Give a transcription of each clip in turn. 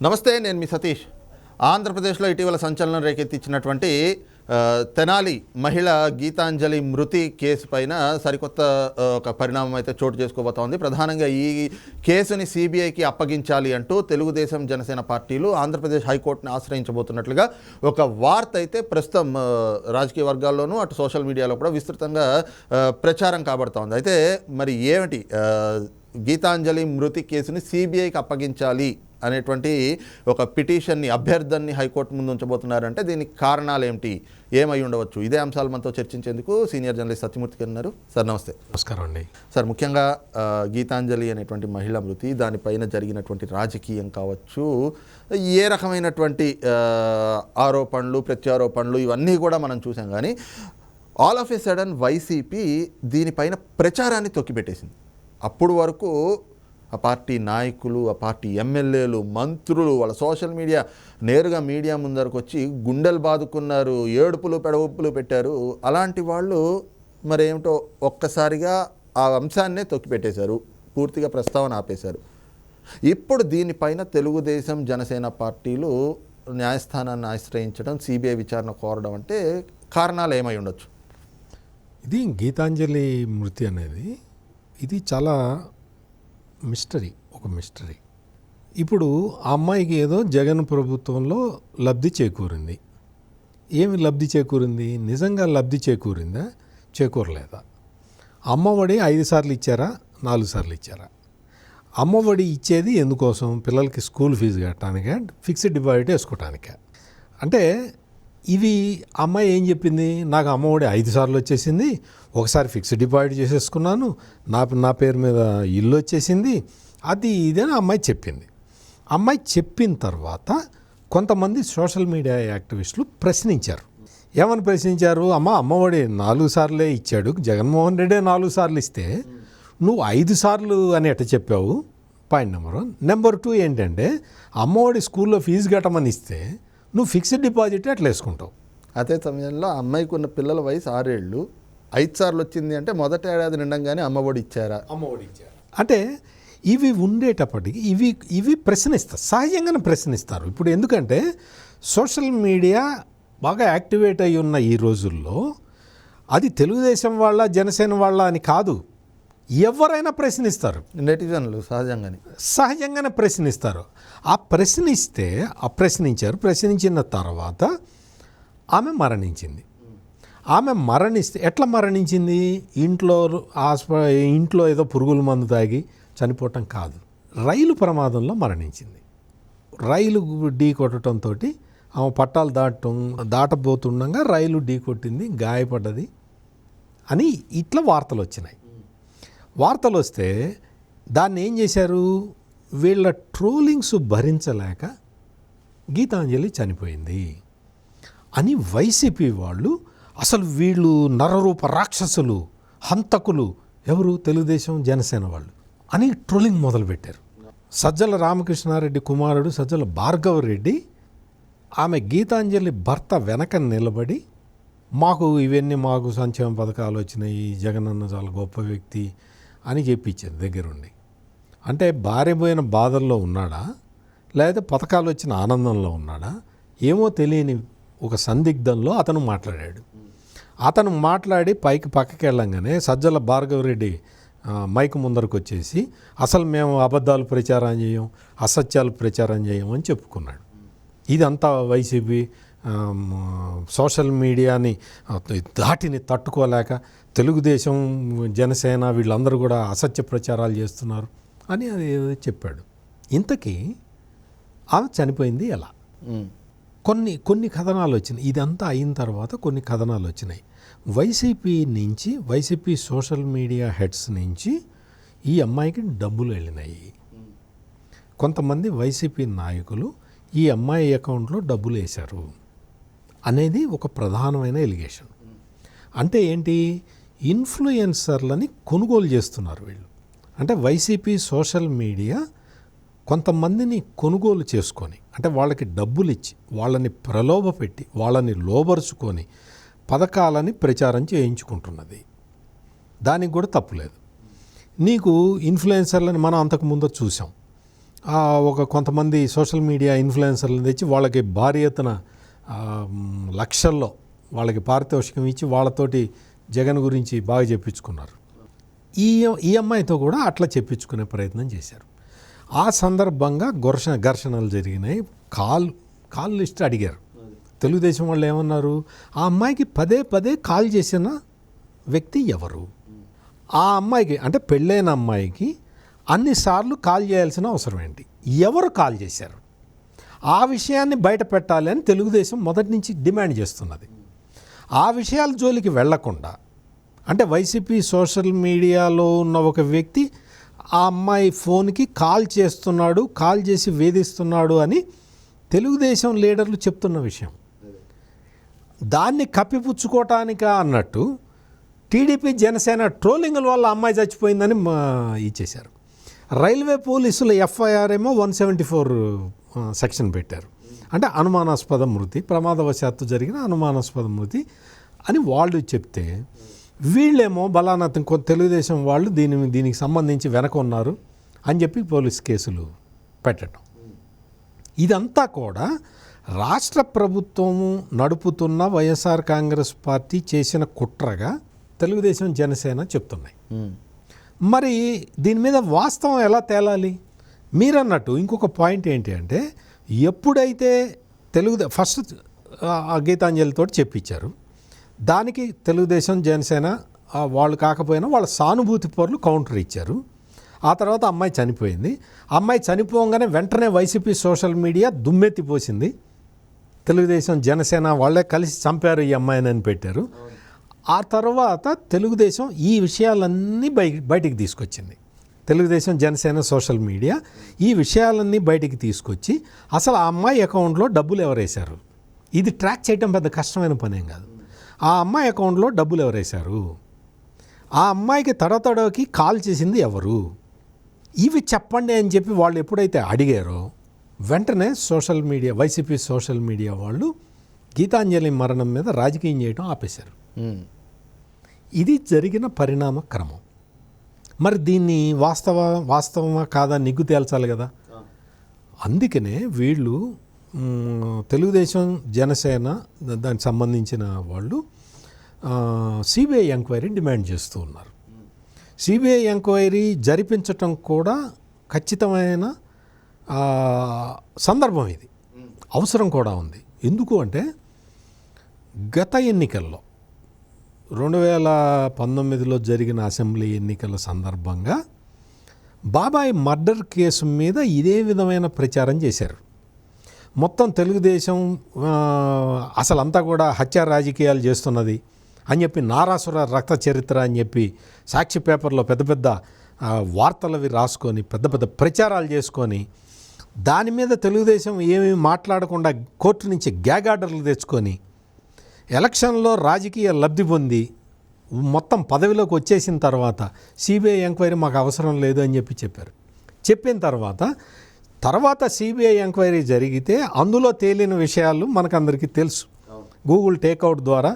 నమస్తే నేను మీ సతీష్. ఆంధ్రప్రదేశ్లో ఇటీవల సంచలనం రేకెత్తించినటువంటి తెనాలి మహిళ గీతాంజలి మృతి కేసు పైన సరికొత్త ఒక పరిణామం అయితే చోటు చేసుకోబోతోంది ప్రధానంగా ఈ కేసుని సిబిఐకి అప్పగించాలి అంటూ తెలుగుదేశం జనసేన పార్టీలు ఆంధ్రప్రదేశ్ హైకోర్టును ఆశ్రయించబోతున్నట్లుగా ఒక వార్త అయితే ప్రస్తుతం రాజకీయ వర్గాల్లోనూ అటు సోషల్ మీడియాలో కూడా విస్తృతంగా ప్రచారం కాబడుతోంది అయితే మరి ఏమిటి గీతాంజలి మృతి కేసుని సిబిఐకి అప్పగించాలి అనేటువంటి ఒక పిటిషన్ని అభ్యర్థనని హైకోర్టు ముందు ఉంచబోతున్నారంటే దీనికి కారణాలు ఏమిటి ఏమై ఉండవచ్చు? ఇదే అంశాలు మనతో చర్చించేందుకు సీనియర్ జర్నలిస్ట్ సత్యమూర్తి గారు ఉన్నారు. సార్ నమస్తే. నమస్కారం అండి. సార్ ముఖ్యంగా గీతాంజలి అనేటువంటి మహిళా మృతి దానిపైన జరిగినటువంటి రాజకీయం కావచ్చు ఏ రకమైనటువంటి ఆరోపణలు ప్రత్యారోపణలు ఇవన్నీ కూడా మనం చూసాం కానీ all of a sudden YCP దీనిపైన ప్రచారాన్ని తొక్కిపెట్టేసింది. అప్పుడు వరకు ఆ పార్టీ నాయకులు ఆ పార్టీ ఎమ్మెల్యేలు మంత్రులు వాళ్ళ సోషల్ మీడియా నేరుగా మీడియా ముందరకు వచ్చి గుండెలు బాదుకున్నారు ఏడుపులు పెడవుప్పులు పెట్టారు. అలాంటి వాళ్ళు మరేమిటో ఒక్కసారిగా ఆ అంశాన్నే తొక్కిపెట్టేశారు. పూర్తిగా ప్రస్తావన ఆపేశారు. ఇప్పుడు దీనిపైన తెలుగుదేశం జనసేన పార్టీలు న్యాయస్థానాన్ని ఆశ్రయించడం సిబిఐ విచారణ కోరడం అంటే కారణాలు ఏమై ఉండొచ్చు. ఇది గీతాంజలి మృతి అనేది. ఇది చాలా మిస్టరీ ఒక మిస్టరీ. ఇప్పుడు ఆ అమ్మాయికి ఏదో జగన్ ప్రభుత్వంలో లబ్ధి చేకూరింది. ఏమి లబ్ధి చేకూరింది? నిజంగా లబ్ధి చేకూరిందా? చేకూరలేదా? అమ్మఒడి ఐదు సార్లు ఇచ్చారా? నాలుగు సార్లు ఇచ్చారా? అమ్మఒడి ఇచ్చేది ఎందుకోసం? పిల్లలకి స్కూల్ ఫీజు కట్టడానికే? ఫిక్స్డ్ డిపాజిట్ వేసుకోవటానికే? అంటే ఇవి అమ్మాయి ఏం చెప్పింది? నాకు అమ్మఒడి ఐదు సార్లు వచ్చేసింది. ఒకసారి ఫిక్స్డ్ డిపాజిట్ చేసేసుకున్నాను. నా నా పేరు మీద ఇల్లు వచ్చేసింది. అది ఇదేనా అమ్మాయి చెప్పింది. అమ్మాయి చెప్పిన తర్వాత కొంతమంది సోషల్ మీడియా యాక్టివిస్టులు ప్రశ్నించారు. ఏమని ప్రశ్నించారు? అమ్మ అమ్మఒడి నాలుగు సార్లే ఇచ్చాడు. జగన్మోహన్ రెడ్డి నాలుగు సార్లు ఇస్తే నువ్వు ఐదు సార్లు అని ఎట్ట చెప్పావు? Point number one. Number two ఏంటంటే అమ్మఒడి స్కూల్లో ఫీజు కట్టమని ఇస్తే నువ్వు ఫిక్స్డ్ డిపాజిట్ అట్లా వేసుకుంటావు. అదే సమయంలో ఆ అమ్మాయికి ఉన్న పిల్లల వయసు ఆరేళ్ళు ఐదు సార్లు వచ్చింది అంటే మొదటి ఏడాది నిండంగానే అమ్మఒడి ఇచ్చారా? అమ్మఒడి అంటే ఇవి ఉండేటప్పటికి ఇవి ఇవి ప్రశ్నిస్తారు సహజంగానే ప్రశ్నిస్తారు. ఇప్పుడు ఎందుకంటే సోషల్ మీడియా బాగా యాక్టివేట్ అయి ఉన్న ఈ రోజుల్లో అది తెలుగుదేశం వాళ్ళ జనసేన వాళ్ళ అని కాదు. ఎవరైనా ప్రశ్నిస్తారు. నెటిజన్లు సహజంగానే. సహజంగానే ప్రశ్నిస్తారు. ఆ ప్రశ్నిస్తే ఆ ప్రశ్నించారు. ప్రశ్నించిన తర్వాత ఆమె మరణించింది. ఆమె మరణిస్తే ఎట్లా మరణించింది? ఇంట్లో హాస్ప ఇంట్లో ఏదో పురుగుల మందు తాగి చనిపోవటం కాదు. రైలు ప్రమాదంలో మరణించింది. రైలు ఢీ కొట్టడంతో ఆమె పట్టాలు దాటం దాటబోతుండగా రైలు ఢీ కొట్టింది గాయపడ్డది అని ఇట్లా వార్తలు వచ్చినాయి. వార్తలు వస్తే దాన్ని ఏం చేశారు? వీళ్ళ ట్రోలింగ్స్ భరించలేక గీతాంజలి చనిపోయింది. అని వైసీపీ వాళ్ళు అసలు వీళ్ళు నరరూప రాక్షసులు హంతకులు ఎవరు? తెలుగుదేశం జనసేన వాళ్ళు. అని ట్రోలింగ్ మొదలుపెట్టారు. సజ్జల రామకృష్ణారెడ్డి కుమారుడు సజ్జల భార్గవరెడ్డి ఆమె గీతాంజలి భర్త వెనక నిలబడి మాకు ఇవన్నీ మాకు సంక్షేమ పథకాలు వచ్చినాయి జగనన్న చాలా గొప్ప వ్యక్తి అని చెప్పించింది దగ్గరుండి. అంటే భార్యపోయిన బాధల్లో ఉన్నాడా? లేదా పథకాలు వచ్చిన ఆనందంలో ఉన్నాడా? ఏమో తెలియని ఒక సందిగ్ధంలో అతను మాట్లాడాడు. అతను మాట్లాడి పైకి పక్కకి వెళ్ళంగానే సజ్జల భార్గవరెడ్డి ఆ, మైక్ ముందరకు వచ్చేసి అసలు మేము అబద్ధాలు ప్రచారం చేయం అసత్యాలు ప్రచారం చేయం అని చెప్పుకున్నాడు. ఇదంతా వైసీపీ సోషల్ మీడియాని దాటిని తట్టుకోలేక తెలుగుదేశం జనసేన వీళ్ళందరూ కూడా అసత్య ప్రచారాలు చేస్తున్నారు అని అది చెప్పాడు. ఇంతకీ ఆమె చనిపోయింది ఎలా. కొన్ని కొన్ని కథనాలు వచ్చినాయి. ఇదంతా అయిన తర్వాత కొన్ని కథనాలు వచ్చినాయి. వైసీపీ నుంచి వైసీపీ సోషల్ మీడియా హెడ్స్ నుంచి ఈ అమ్మాయికి డబ్బులు వెళ్ళినాయి. కొంతమంది వైసీపీ నాయకులు ఈ అమ్మాయి అకౌంట్లో డబ్బులు వేశారు. అనేది ఒక ప్రధానమైన ఎలిగేషన్. అంటే ఏంటి? ఇన్ఫ్లుయెన్సర్లని కొనుగోలు చేస్తున్నారు వీళ్ళు. అంటే వైసీపీ సోషల్ మీడియా కొంతమందిని కొనుగోలు చేసుకొని అంటే వాళ్ళకి డబ్బులు ఇచ్చి వాళ్ళని ప్రలోభపెట్టి వాళ్ళని లోబరుచుకొని పథకాలని ప్రచారం చేయించుకుంటున్నది. దానికి కూడా తప్పులేదు నీకు ఇన్ఫ్లుయెన్సర్లని మనం అంతకు ముందు చూసాం. ఒక కొంతమంది సోషల్ మీడియా ఇన్ఫ్లుయెన్సర్లను తెచ్చి వాళ్ళకి భారీ ఎత్తున లక్షల్లో వాళ్ళకి పారితోషికం ఇచ్చి వాళ్ళతోటి జగన్ గురించి బాగా చెప్పించుకున్నారు. ఈ ఈ అమ్మాయితో కూడా అట్లా చెప్పించుకునే ప్రయత్నం చేశారు. ఆ సందర్భంగా ఘర్షణ ఘర్షణలు జరిగినాయి. కాల్ కాల్ లిస్ట్ అడిగారు. తెలుగుదేశం వాళ్ళు ఏమన్నారు? ఆ అమ్మాయికి పదే పదే కాల్ చేసిన వ్యక్తి ఎవరు? ఆ అమ్మాయికి అంటే పెళ్ళైన అమ్మాయికి అన్నిసార్లు కాల్ చేయాల్సిన అవసరం ఏంటి? ఎవరు కాల్ చేశారు? ఆ విషయాన్ని బయట పెట్టాలి అని తెలుగుదేశం మొదటి నుంచి డిమాండ్ చేస్తున్నది. ఆ విషయాల జోలికి వెళ్ళకుండా అంటే వైసీపీ సోషల్ మీడియాలో ఉన్న ఒక వ్యక్తి ఆ అమ్మాయి ఫోన్కి కాల్ చేస్తున్నాడు కాల్ చేసి వేధిస్తున్నాడు అని తెలుగుదేశం లీడర్లు చెప్తున్న విషయం. దాన్ని కప్పిపుచ్చుకోవటానికా అన్నట్టు టీడీపీ జనసేన ట్రోలింగ్ల వల్ల అమ్మాయి చచ్చిపోయిందని మా ఇచ్చేశారు. రైల్వే పోలీసులు ఎఫ్ఐఆర్ ఏమో వన్ సెవెంటీ ఫోర్ సెక్షన్ పెట్టారు. అంటే అనుమానాస్పద మృతి ప్రమాదవశాత్తు జరిగిన అనుమానాస్పద మృతి అని వాళ్ళు చెప్తే వీళ్ళేమో బలానా కొ- తెలుగుదేశం వాళ్ళు దీని దీనికి సంబంధించి వెనక ఉన్నారు అని చెప్పి పోలీస్ కేసులు పెట్టడం. ఇదంతా కూడా రాష్ట్ర ప్రభుత్వము నడుపుతున్న వైఎస్ఆర్ కాంగ్రెస్ పార్టీ చేసిన కుట్రగా తెలుగుదేశం జనసేన చెప్తున్నాయి. మరి దీని మీద వాస్తవం ఎలా తేలాలి? మీరన్నట్టు ఇంకొక పాయింట్ ఏంటి అంటే ఎప్పుడైతే తెలుగు ఫస్ట్ గీతాంజలితో చెప్పించారు. దానికి తెలుగుదేశం జనసేన వాళ్ళు కాకపోయినా వాళ్ళ సానుభూతి పౌరులు కౌంటర్ ఇచ్చారు. ఆ తర్వాత అమ్మాయి చనిపోయింది. అమ్మాయి చనిపోగానే వెంటనే వైసీపీ సోషల్ మీడియా దుమ్మెత్తిపోసింది తెలుగుదేశం జనసేన వాళ్ళే కలిసి చంపారు ఈ అమ్మాయిని అని పెట్టారు. ఆ తర్వాత తెలుగుదేశం ఈ విషయాలన్నీ బయ బయటికి తీసుకొచ్చింది. తెలుగుదేశం జనసేన సోషల్ మీడియా ఈ విషయాలన్నీ బయటికి తీసుకొచ్చి అసలు ఆ అమ్మాయి అకౌంట్లో డబ్బులు ఎవరేశారు? ఇది ట్రాక్ చేయడం పెద్ద కష్టమైన పనేం కాదు. ఆ అమ్మాయి అకౌంట్లో డబ్బులు ఎవరేశారు? ఆ అమ్మాయికి తడతడకి కాల్ చేసింది ఎవరు? ఇవి చెప్పండి అని చెప్పి వాళ్ళు ఎప్పుడైతే అడిగారో వెంటనే social media YCP social media వాళ్ళు గీతాంజలి మరణం మీద రాజకీయం చేయడం ఆపేశారు. ఇది జరిగిన పరిణామ క్రమం. మరి దీన్ని వాస్తవ వాస్తవమా కాదా నిగ్గు తేల్చాలి కదా? అందుకనే వీళ్ళు తెలుగుదేశం జనసేన దానికి సంబంధించిన వాళ్ళు సిబిఐ ఎంక్వైరీ డిమాండ్ చేస్తూ ఉన్నారు. సిబిఐ ఎంక్వైరీ జరిపించటం కూడా ఖచ్చితమైన సందర్భం ఇది. అవసరం కూడా ఉంది. ఎందుకు అంటే గత ఎన్నికల్లో రెండు వేల పంతొమ్మిదిలో జరిగిన అసెంబ్లీ ఎన్నికల సందర్భంగా బాబాయ్ మర్డర్ కేసు మీద ఇదే విధమైన ప్రచారం చేశారు. మొత్తం తెలుగుదేశం అసలంతా కూడా హత్య రాజకీయాలు చేస్తున్నది అని చెప్పి నారాసుర రక్త చరిత్ర అని చెప్పి సాక్షి పేపర్లో పెద్ద పెద్ద వార్తలవి రాసుకొని పెద్ద పెద్ద ప్రచారాలు చేసుకొని దాని మీద తెలుగుదేశం ఏమీ మాట్లాడకుండా కోర్టు నుంచి గ్యాగ్ ఆర్డర్లు తెచ్చుకొని ఎలక్షన్లో రాజకీయ లబ్ధి పొంది మొత్తం పదవిలోకి వచ్చేసిన తర్వాత సిబిఐ ఎంక్వైరీ మాకు అవసరం లేదు అని చెప్పి చెప్పారు. చెప్పిన తర్వాత తర్వాత సిబిఐ ఎంక్వైరీ జరిగితే అందులో తేలిన విషయాలు మనకందరికీ తెలుసు. గూగుల్ టేక్అవుట్ ద్వారా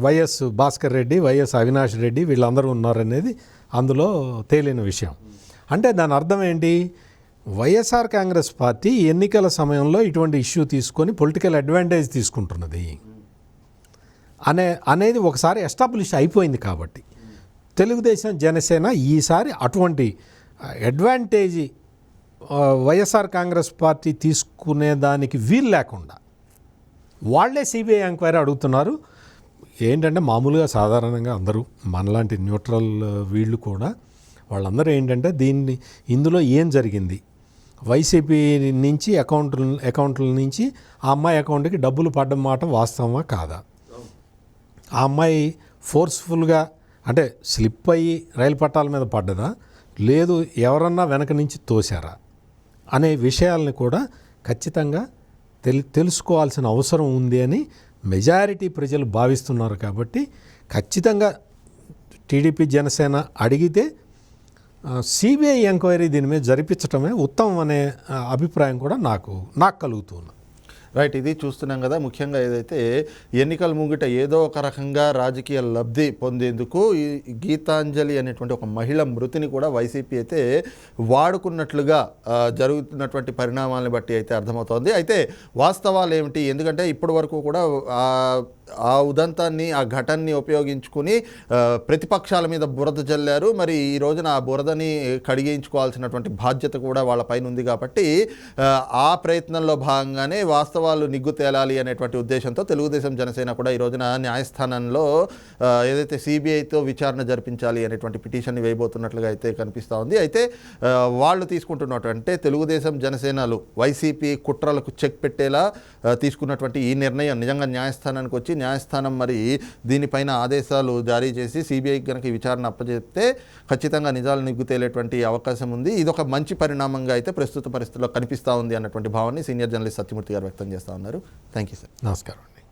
వైఎస్ భాస్కర్ రెడ్డి వైఎస్ అవినాష్ రెడ్డి వీళ్ళందరూ ఉన్నారనేది అందులో తేలిన విషయం. అంటే దాని అర్థం ఏంటి? వైఎస్ఆర్ కాంగ్రెస్ పార్టీ ఎన్నికల సమయంలో ఇటువంటి ఇష్యూ తీసుకొని పొలిటికల్ అడ్వాంటేజ్ తీసుకుంటున్నది. అనే అనేది ఒకసారి ఎస్టాబ్లిష్ అయిపోయింది కాబట్టి. తెలుగుదేశం జనసేన ఈసారి అటువంటి అడ్వాంటేజ్ వైఎస్ఆర్ కాంగ్రెస్ పార్టీ తీసుకునే దానికి వీలు లేకుండా వాళ్ళే సిబిఐ ఎంక్వైరీ అడుగుతున్నారు. ఏంటంటే మామూలుగా సాధారణంగా అందరూ మనలాంటి న్యూట్రల్ వీళ్ళు కూడా వాళ్ళందరూ ఏంటంటే దీన్ని ఇందులో ఏం జరిగింది? వైసీపీ నుంచి అకౌంట్ల అకౌంట్ల నుంచి ఆ అమ్మాయి అకౌంట్కి డబ్బులు పడ్డం మాట వాస్తవమా కాదా? ఆ అమ్మాయి ఫోర్స్ఫుల్గా అంటే స్లిప్ అయ్యి రైలు పట్టాల మీద పడ్డదా? లేదు ఎవరన్నా వెనక నుంచి తోశారా? అనే విషయాల్ని కూడా ఖచ్చితంగా తెలి తెలుసుకోవాల్సిన అవసరం ఉంది అని మెజారిటీ ప్రజలు భావిస్తున్నారు కాబట్టి ఖచ్చితంగా టీడీపీ జనసేన అడిగితే సిబిఐ ఎంక్వైరీ దీని మీద జరిపించటమే ఉత్తమం అనే అభిప్రాయం కూడా నాకు నాకు కలుగుతుంది రైట్ ఇది చూస్తున్నాం కదా ముఖ్యంగా ఏదైతే ఎన్నికల ముంగిట ఏదో ఒక రకంగా రాజకీయ లబ్ధి పొందేందుకు ఈ గీతాంజలి అనేటువంటి ఒక మహిళ మృతిని కూడా వైసీపీ అయితే వాడుకున్నట్లుగా జరుగుతున్నటువంటి పరిణామాలను బట్టి అయితే అర్థమవుతోంది. అయితే వాస్తవాలు ఏమిటి ఎందుకంటే ఇప్పటి వరకు కూడా ఆ ఉదంతాన్ని ఆ ఘటనని ఉపయోగించుకుని ప్రతిపక్షాల మీద బురద జల్లారు. మరి ఈ రోజున ఆ బురదని కడిగించుకోవాల్సినటువంటి బాధ్యత కూడా వాళ్ళపైన ఉంది కాబట్టి ఆ, ప్రయత్నంలో భాగంగానే వాస్తవాలు నిగ్గు తేలాలి అనేటువంటి ఉద్దేశంతో తెలుగుదేశం జనసేన కూడా ఈ రోజున న్యాయస్థానంలో ఏదైతే సిబిఐతో విచారణ జరిపించాలి అనేటువంటి పిటిషన్ని వేయబోతున్నట్లుగా అయితే కనిపిస్తూ ఉంది. అయితే వాళ్ళు తీసుకుంటున్నట్టు అంటే తెలుగుదేశం జనసేనలు వైసీపీ కుట్రలకు చెక్ పెట్టేలా తీసుకున్నటువంటి ఈ నిర్ణయం నిజంగా న్యాయస్థానానికి వచ్చి న్యాయస్థానం మరి దీనిపైన ఆదేశాలు జారీ చేసి సిబిఐకి కనుక విచారణ అప్పచెప్తే ఖచ్చితంగా నిజాలు నిగ్గు తేలేటువంటి అవకాశం ఉంది. ఇది ఒక మంచి పరిణామంగా అయితే ప్రస్తుత పరిస్థితుల్లో కనిపిస్తూ ఉంది అన్నటువంటి భావాన్ని సీనియర్ జర్నలిస్ట్ సత్యమూర్తి గారు వ్యక్తం చేస్తూ ఉన్నారు. Thank you sir. నమస్కారం.